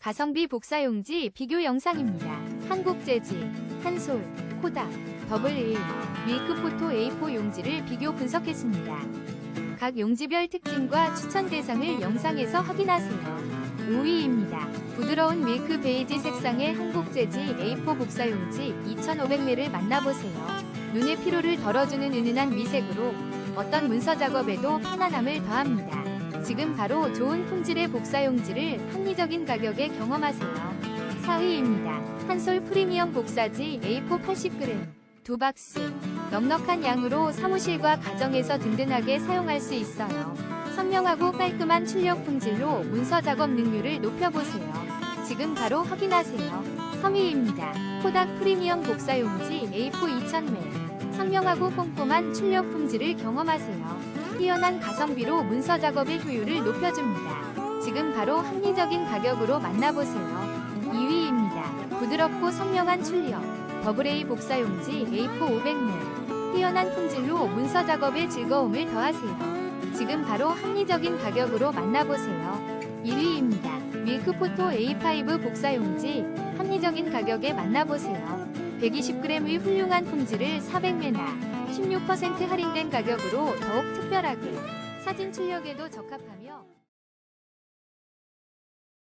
가성비 복사용지 비교 영상입니다. 한국재지, 한솔, 코닥, 더블A, 밀크포토 A4 용지를 비교 분석했습니다. 각 용지별 특징과 추천 대상을 영상에서 확인하세요. 5위입니다. 부드러운 밀크 베이지 색상의 한국재지 A4 복사용지 2,500ml를 만나보세요. 눈의 피로를 덜어주는 은은한 미색으로 어떤 문서 작업에도 편안함을 더합니다. 지금 바로 좋은 품질의 복사용지를 합리적인 가격에 경험하세요. 4위입니다. 한솔 프리미엄 복사지 A4 80g 두 박스 넉넉한 양으로 사무실과 가정에서 든든하게 사용할 수 있어요. 선명하고 깔끔한 출력 품질로 문서 작업 능률을 높여보세요. 지금 바로 확인하세요. 3위입니다. 코닥 프리미엄 복사용지 A4 2000ml 선명하고 꼼꼼한 출력 품질을 경험하세요. 뛰어난 가성비로 문서 작업의 효율을 높여줍니다. 지금 바로 합리적인 가격으로 만나보세요. 2위입니다. 부드럽고 선명한 출력 더블A 복사용지 A4 500ml 뛰어난 품질로 문서 작업의 즐거움을 더하세요. 지금 바로 합리적인 가격으로 만나보세요. 1위입니다. 밀크포토 A5 복사용지 합리적인 가격에 만나보세요. 120g의 훌륭한 품질을 400매나 16% 할인된 가격으로 더욱 특별하게 사진 출력에도 적합합니다.